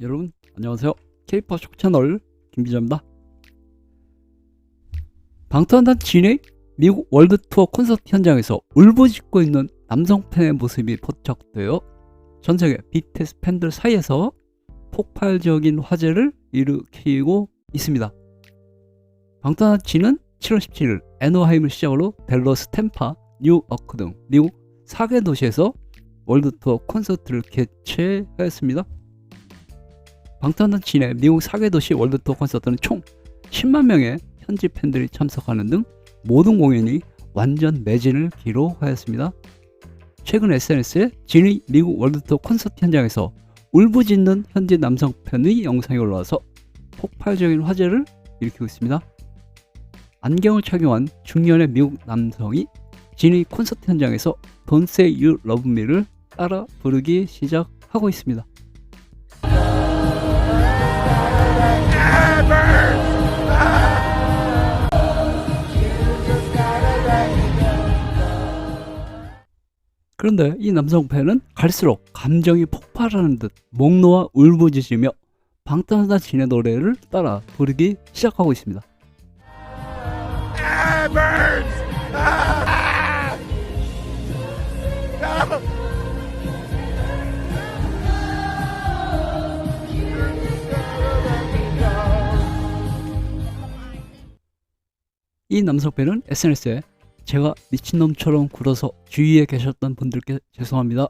여러분 안녕하세요. K-pop 쇼 채널 김기자입니다. 방탄단 진의 미국 월드 투어 콘서트 현장에서 울부짖고 있는 남성 팬의 모습이 포착되어 전 세계 BTS 팬들 사이에서 폭발적인 화제를 일으키고 있습니다. 방탄단 진은 7월 17일 애너하임을 시작으로 델러스, 템파, 뉴어크 등 미국 4개 도시에서 월드 투어 콘서트를 개최하였습니다. 방탄단진의 미국 4개 도시 월드 투어 콘서트는 총 10만 명의 현지 팬들이 참석하는 등 모든 공연이 완전 매진을 기록하였습니다. 최근 SNS에 진의 미국 월드 투어 콘서트 현장에서 울부짖는 현지 남성 팬의 영상이 올라와서 폭발적인 화제를 일으키고 있습니다. 안경을 착용한 중년의 미국 남성이 진의 콘서트 현장에서 Don't Say You Love Me를 따라 부르기 시작하고 있습니다. 그런데 이 남성 팬은 갈수록 감정이 폭발하는 듯 목 놓아 울부짖으며 방탄소년단의 노래를 따라 부르기 시작하고 있습니다. 이 남성 팬은 SNS에 제가 미친놈처럼 굴어서 주위에 계셨던 분들께 죄송합니다.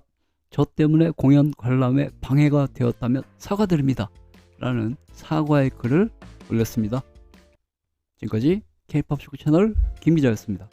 저 때문에 공연 관람에 방해가 되었다면 사과드립니다. 라는 사과의 글을 올렸습니다. 지금까지 K-POP 축구 채널 김기자였습니다.